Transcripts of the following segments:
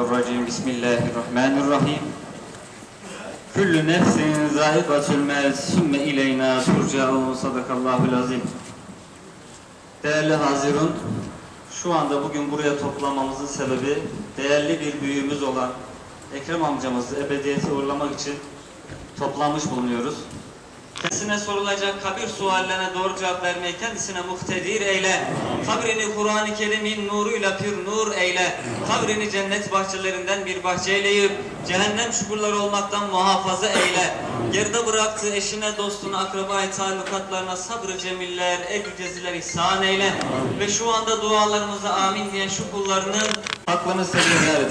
Bismillahirrahmanirrahim. Bismillahirrahmanirrahim. Küllü nefsin zâikatul mevt, sümme ileyna turcaun. Sadakallahul azim. Değerli Hazirun, şu anda bugün buraya toplamamızın sebebi değerli bir büyüğümüz olan Ekrem amcamızı ebediyete uğurlamak için toplanmış bulunuyoruz. Kendisine sorulacak kabir suallerine doğru cevap vermeyi kendisine muhtedir eyle. Kabrini Kur'an-ı Kerim'in nuruyla pür nur eyle. Kabrini cennet bahçelerinden bir bahçe eyleyip cehennem çukurları olmaktan muhafaza eyle. Geride bıraktığı eşine, dostuna, akrabaya, talukatlarına sabrı cemiller, ecr ceziler ihsan eyle. Ve şu anda dualarımıza amin diyen şu kullarının hakkını seviyorlar.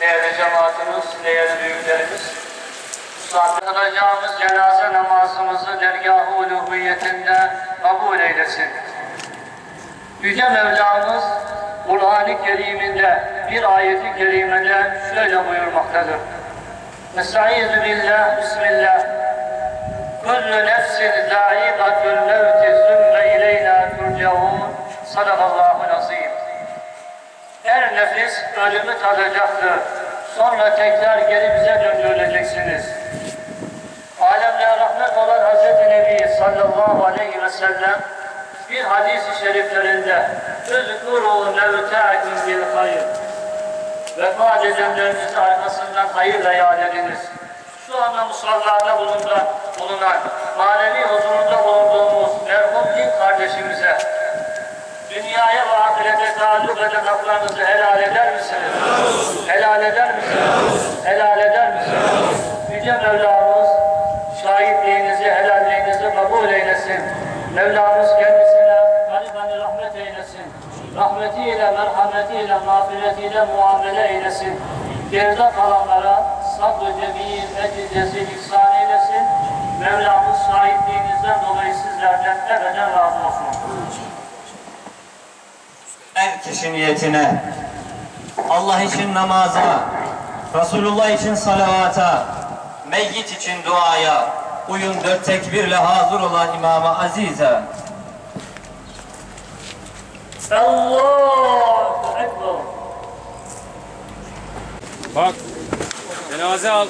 Değerli cemaatimiz, değerli büyüklerimiz, kılacağımız cenaze namazımızı dergah-ı uluhiyetinde kabul eylesin. Yüce Mevlamız Kur'an-ı Kerim'inde bir ayeti kerimede şöyle buyurmaktadır. Estaizu billah, bismillah. Ölümü tadacaktır. Sonra tekrar geri bize döndürüleceksiniz. Alemde rahmet olan Hz. Nebi sallallahu aleyhi ve sellem bir hadis-i şeriflerinde Üzkuru mevtâküm bil hayır Vefat edenlerinizi arkasından hayırla yad ediniz. Şu anda musallada bulunan, bulunan manevi huzurunda bulunduğumuz merhum din kardeşimize dünyaya ahirete taalluk eden haklarınızı helal eder misiniz? Helal eder misiniz? Helal eder misiniz? Yüce Mevlamız şahitliğinizi, helalliğinizi kabul eylesin. Mevlamız kendisine garibanı rahmet eylesin. Rahmetiyle, merhametiyle, mağfiretiyle muamele eylesin. Geride kalanlara sabrı cemil, kişi niyetine, Allah için namaza, Resulullah için salavata, meyyit için duaya, uyun dört tekbirle hazır olan İmam-ı Azize. Allahu Ekber. Bak. Cenaze al.